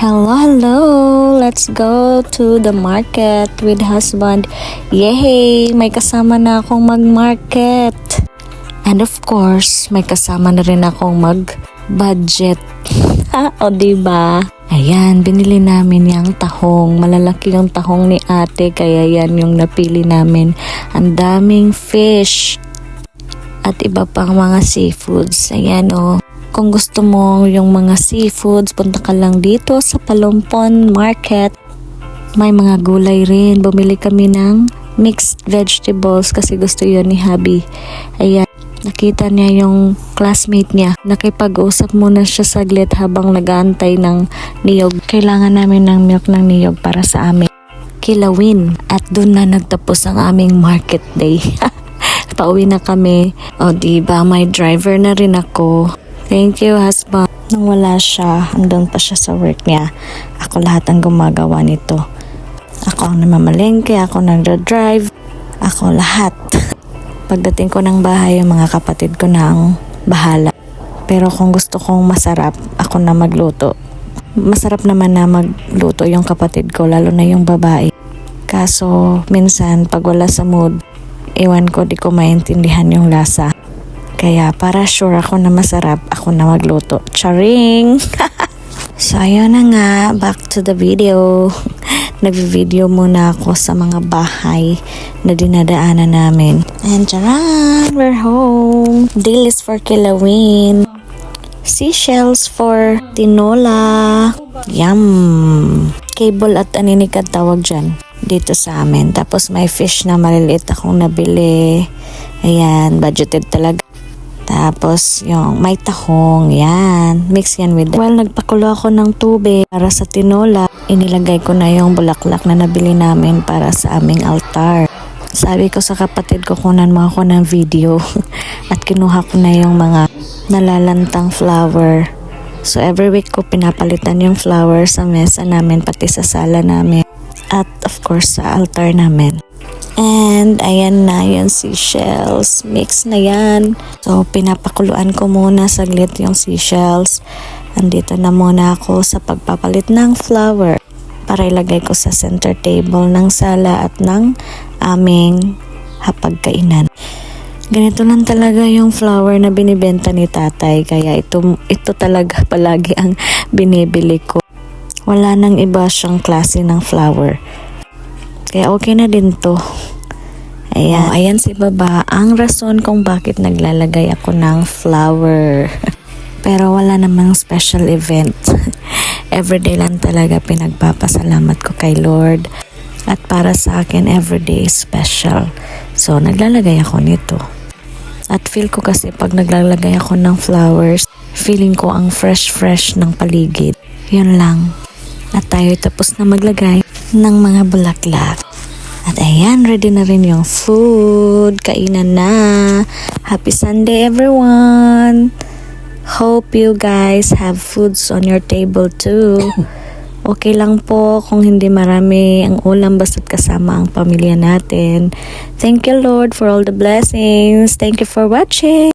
Hello, hello! Let's go to the market with husband. Yay! May kasama na akong mag-market. And of course, may kasama na rin akong mag-budget. o diba? Ayan, binili namin yung tahong. Malalaki yung tahong ni ate, kaya yan yung napili namin. Ang daming fish at iba pang mga seafoods. Ayan o. Kung gusto mo yung mga seafoods, punta ka lang dito sa Palompon Market. May mga gulay rin. Bumili kami ng mixed vegetables kasi gusto yun ni Habi. Ayan. Nakita niya yung classmate niya. Nakipag-usap muna siya saglit habang nag-aantay ng niyog. Kailangan namin ng milk ng niyog para sa amin. Kilawin. At doon na nagtapos ang aming market day. Pauwi na kami. O di ba may driver na rin ako. Thank you husband. Nung wala siya, andun pa siya sa work niya. Ako lahat ang gumagawa nito. Ako ang namamalengke, ako nagda-drive, ako lahat. Pagdating ko ng bahay, yung mga kapatid ko na ang bahala. Pero kung gusto kong masarap, ako na magluto. Masarap naman na magluto yung kapatid ko, lalo na yung babae. Kaso, minsan, pag wala sa mood, iwan ko di ko maintindihan yung lasa. Kaya para sure ako na masarap, ako na magluto. Charing! so ayun na nga, back to the video. Nag-video muna ako sa mga bahay na dinadaanan namin. And charan! We're home! Deal is for Kilawin. Seashells for tinola. Yum! Cable at aninikad tawag dyan dito sa amin. Tapos may fish na maliliit akong nabili. Ayan, budgeted talaga. Tapos, yung may tahong, yan. Mix yan with Well, nagpakulo ako ng tubig para sa tinola. Inilagay ko na yung bulaklak na nabili namin para sa aming altar. Sabi ko sa kapatid ko, kunan mo ako ng video. At kinuha ko na yung mga nalalantang flower. So, every week ko pinapalitan yung flower sa mesa namin, pati sa sala namin. At, of course, sa altar namin. And ayan na yung seashells. Mix na yan. So pinapakuluan ko muna saglit yung seashells. Andito na muna ako sa pagpapalit ng flour para ilagay ko sa center table ng sala at ng aming hapagkainan. Ganito lang talaga yung flour na binibenta ni tatay kaya ito, ito talaga palagi ang binibili ko. Wala nang iba siyang klase ng flour. Kaya okay na din to. Ayan, oh, ayan si baba. Ang rason kung bakit naglalagay ako ng flower. Pero wala namang special event. everyday lang talaga pinagpapasalamat ko kay Lord. At para sa akin, everyday is special. So, naglalagay ako nito. At feel ko kasi pag naglalagay ako ng flowers, feeling ko ang fresh-fresh ng paligid. Yun lang. At tayo tapos na maglagay ng mga bulaklak. At ayan, ready na rin yung food. Kainan na. Happy Sunday everyone! Hope you guys have foods on your table too. Okay lang po kung hindi marami ang ulam basta't kasama ang pamilya natin. Thank you Lord for all the blessings. Thank you for watching.